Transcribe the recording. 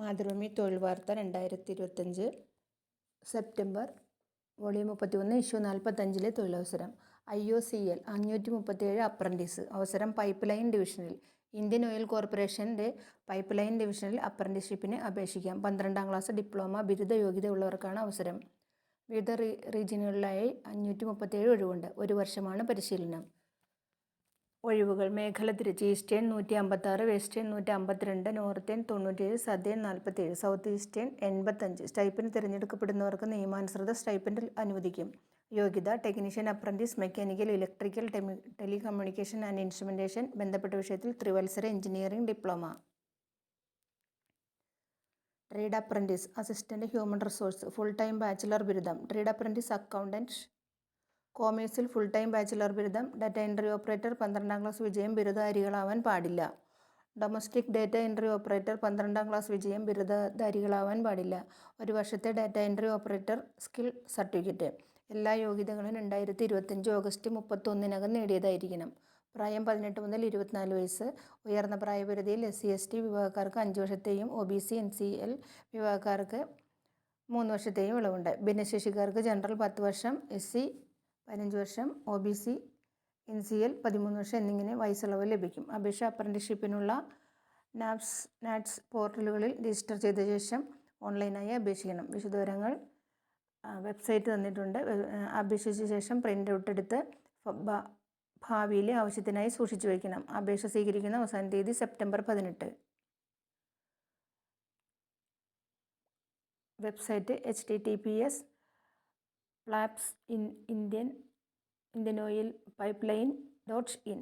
മാതൃഭൂമി തൊഴിൽ വാർത്ത രണ്ടായിരത്തി ഇരുപത്തഞ്ച് സെപ്റ്റംബർ വോളിയം മുപ്പത്തി ഒന്ന് ഇഷ്യൂ നാൽപ്പത്തഞ്ചിലെ തൊഴിലവസരം. ഐ ഒ സി എൽ അഞ്ഞൂറ്റി മുപ്പത്തിയേഴ് അപ്രന്റീസ് അവസരം പൈപ്പ് ലൈൻ ഡിവിഷനിൽ. ഇന്ത്യൻ ഓയിൽ കോർപ്പറേഷന്റെ പൈപ്പ് ലൈൻ ഡിവിഷനിൽ അപ്രന്റീസ്ഷിപ്പിന് അപേക്ഷിക്കാം. പന്ത്രണ്ടാം ക്ലാസ് ഡിപ്ലോമ ബിരുദ യോഗ്യത ഉള്ളവർക്കാണ് അവസരം. വിവിധ റീ റീജിയനുകളിലായി അഞ്ഞൂറ്റി മുപ്പത്തിയേഴ് ഒഴിവുണ്ട്. ഒരു വർഷമാണ് പരിശീലനം. ഒഴിവുകൾ. മേഖല തിരിച്ച് ഈസ്റ്റേൺ നൂറ്റി അമ്പത്താറ് വെസ്റ്റേൺ നൂറ്റി അമ്പത്തിരണ്ട് നോർത്തേൺ തൊണ്ണൂറ്റേഴ് സദേൺ നാൽപ്പത്തേഴ് സൗത്ത് ഈസ്റ്റേൺ എൺപത്തഞ്ച് സ്റ്റൈപ്പിന് തിരഞ്ഞെടുക്കപ്പെടുന്നവർക്ക് നിയമാനുസൃത സ്റ്റൈപ്പൻഡിൽ അനുവദിക്കും. യോഗ്യത ടെക്നീഷ്യൻ അപ്രന്റീസ് മെക്കാനിക്കൽ ഇലക്ട്രിക്കൽ ടെമി ടെലികമ്മ്യൂണിക്കേഷൻ ആൻഡ് ഇൻസ്ട്രുമെന്റേഷൻ ബന്ധപ്പെട്ട വിഷയത്തിൽ ത്രിവത്സര engineering diploma. Trade apprentice assistant human resource full time bachelor ബിരുദം. ട്രേഡ് അപ്രന്റീസ് അക്കൗണ്ടന്റ് കോമേഴ്സിൽ ഫുൾ ടൈം ബാച്ചിലർ ബിരുദം ഡാറ്റ എൻട്രി ഓപ്പറേറ്റർ പന്ത്രണ്ടാം ക്ലാസ് വിജയം ബിരുദധാരികളാവാൻ പാടില്ല. ഡൊമസ്റ്റിക് ഡാറ്റ എൻട്രി ഓപ്പറേറ്റർ പന്ത്രണ്ടാം ക്ലാസ് വിജയം ബിരുദധാരികളാവാൻ പാടില്ല. ഒരു വർഷത്തെ data entry operator skill certificate. എല്ലാ യോഗ്യതകളും രണ്ടായിരത്തി ഇരുപത്തഞ്ച് ഓഗസ്റ്റ് മുപ്പത്തൊന്നിനകം നേടിയതായിരിക്കണം. പ്രായം പതിനെട്ട് മുതൽ ഇരുപത്തിനാല് വയസ്സ്. ഉയർന്ന പ്രായപരിധിയിൽ എസ് സി എസ് ടി വിഭാഗക്കാർക്ക് അഞ്ച് വർഷത്തെയും O B C N C L വിഭാഗക്കാർക്ക് മൂന്ന് വർഷത്തെയും ഇളവുണ്ട്. ഭിന്നശേഷിക്കാർക്ക് ജനറൽ പത്ത് വർഷം എസ് സി പതിനഞ്ച് വർഷം O B C N C L പതിമൂന്ന് വർഷം എന്നിങ്ങനെ വയസ്സിളവ് ലഭിക്കും. അപേക്ഷ അപ്രന്റിഷിപ്പിനുള്ള നാപ്സ് നാറ്റ്സ് പോർട്ടലുകളിൽ രജിസ്റ്റർ ചെയ്ത ശേഷം ഓൺലൈനായി അപേക്ഷിക്കണം. വിശദവിവരങ്ങൾ വെബ്സൈറ്റ് തന്നിട്ടുണ്ട്. അപേക്ഷിച്ച ശേഷം പ്രിന്റ് ഔട്ട് എടുത്ത് ഭാവിയിലെ ആവശ്യത്തിനായി സൂക്ഷിച്ചു വയ്ക്കണം. അപേക്ഷ സ്വീകരിക്കുന്ന അവസാന തീയതി സെപ്റ്റംബർ പതിനെട്ട്. Website H T T P S flaps in Indian Indian oil pipe line dot in